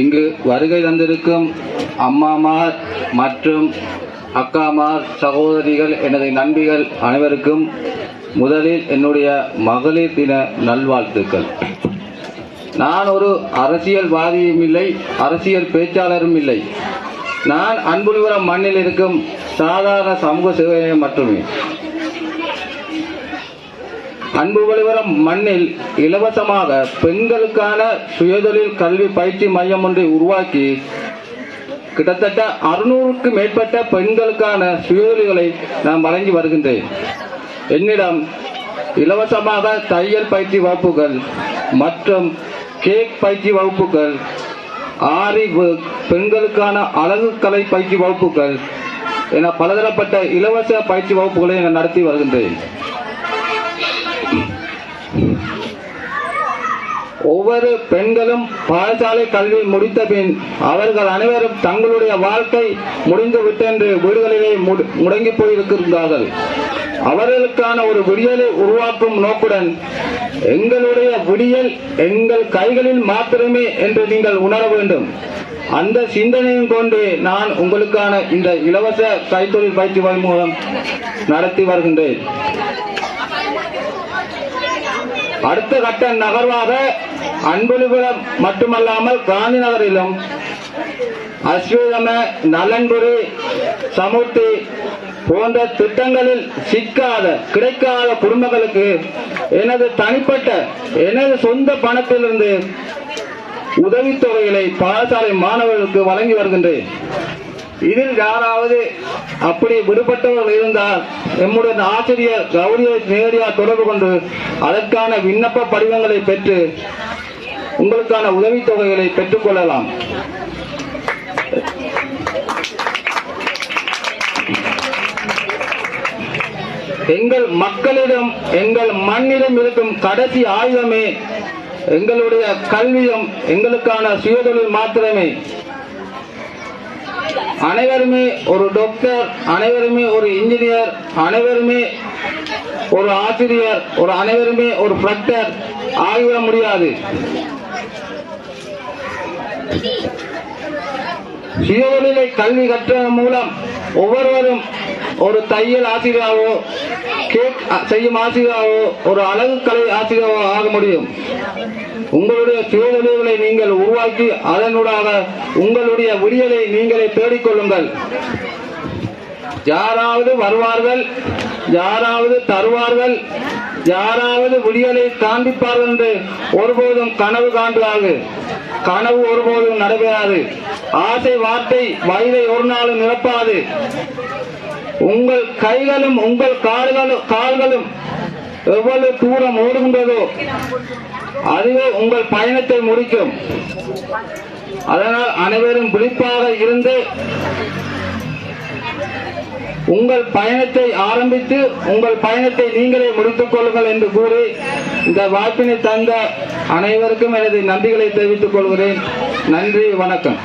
இங்கு வருகை தந்திருக்கும் அம்மாமார் மற்றும் அக்காமார் சகோதரிகள் எனது நண்பிகள் அனைவருக்கும் முதலில் என்னுடைய மகளிர் தின நல்வாழ்த்துக்கள். நான் ஒரு அரசியல்வாதியும் இல்லை அரசியல் பேச்சாளரும் இல்லை. நான் அன்புலிபுரம் மண்ணில் இருக்கும் சாதாரண சமூக சேவையை மட்டுமே. அன்பு வலிவரம் மண்ணில் இலவசமாக பெண்களுக்கான சுயதொழில் கல்வி பயிற்சி மையம் ஒன்றை உருவாக்கி கிட்டத்தட்ட அறுநூறுக்கு மேற்பட்ட பெண்களுக்கான சுயதொழில்களை நான் வழங்கி வருகின்றேன். என்னிடம் இலவசமாக தையல் பயிற்சி வகுப்புகள் மற்றும் கேக் பயிற்சி வகுப்புகள் ஆரி பெண்களுக்கான அழகு கலை பயிற்சி வகுப்புகள் என பலதரப்பட்ட இலவச பயிற்சி வகுப்புகளை நான் நடத்தி வருகின்றேன். ஒவ்வொரு பெண்களும் பாடசாலை கல்வி முடித்த பின் அவர்கள் அனைவரும் தங்களுடைய வாழ்க்கை முடிந்து விட்டென்று வீடுகளிலே முடங்கி போயிருக்கிறார்கள் அவர்களுக்கான ஒரு விடியலை உருவாக்கும் நோக்குடன் எங்களுடைய விடியல் எங்கள் கைகளில் மாத்திரமே என்று நீங்கள் உணர வேண்டும். அந்த சிந்தனையும் கொண்டு நான் உங்களுக்கான இந்த இலவச கைத்தொழில் பயிற்சி மூலம் நடத்தி வருகின்றேன். அடுத்த கட்ட நகர்வாக அன்புலிபுரம் மட்டுமல்லாமல் காந்தி நகரிலும் அஸ்வீதம நலன்புரி சமுர்த்தி போன்ற திட்டங்களில் சிக்காத கிடைக்காத குடும்பங்களுக்கு எனது தனிப்பட்ட எனது சொந்த பணத்திலிருந்து உதவித்தொகைகளை பாடசாலை மாணவர்களுக்கு வழங்கி வருகின்றேன். இதில் யாராவது அப்படி விடுபட்டவர்கள் இருந்தால் எம்முடன் ஆசிரியர் கௌரியை நேரடியாக தொடர்பு கொண்டு அதற்கான விண்ணப்ப படிவங்களை பெற்று உங்களுக்கான உதவித்தொகைகளை பெற்றுக்கொள்ளலாம் எங்கள் மக்களிடம் எங்கள் மண்ணிடம் இருக்கும் கடைசி ஆயுதமே எங்களுடைய கல்வியும் எங்களுக்கான சுயதொழில் மாத்திரமே. அனைவருமே ஒரு டாக்டர் அனைவருமே ஒரு இன்ஜினியர் அனைவருமே ஒரு ஆசிரியர் ஒரு அனைவருமே ஒரு ப்ரக்டர் ஆகிவிட முடியாது. சுயதொழிலை கல்வி கற்றதன் மூலம் ஒவ்வொருவரும் ஒரு தையல் ஆசிரியராகவோ கேக் செய்யும் ஆசிரியராகவோ ஒரு அழகு கலை ஆசிரியராகவோ ஆக முடியும். உங்களுடைய சுயதொழில்களை நீங்கள் உருவாக்கி அதனூடாக உங்களுடைய விடியலை நீங்களே தேடிக்கொள்ளுங்கள். யாராவது வருவார்கள் யாராவது தருவார்கள் யாராவது விடியலை காண்பிப்பார்கள் என்று ஒருபோதும் கனவு காண்பார்கள் கனவு ஒருபோதும் நடைபெறாது. ஆசை வார்த்தை வயதை ஒரு நாளும் நிரப்பாது உங்கள் கைகளும் உங்கள் கால்களும் கால்களும் எவ்வளவு தூரம் ஓடுகின்றதோ அதுவே உங்கள் பயணத்தை முடிக்கும். அதனால் அனைவரும் விழிப்பாக இருந்து உங்கள் பயணத்தை ஆரம்பித்து உங்கள் பயணத்தை நீங்களே முடித்துக் கொள்ளுங்கள் என்று கூறி இந்த வாய்ப்பினை தந்த அனைவருக்கும் எனது நன்றிகளை தெரிவித்துக் கொள்கிறேன். நன்றி வணக்கம்.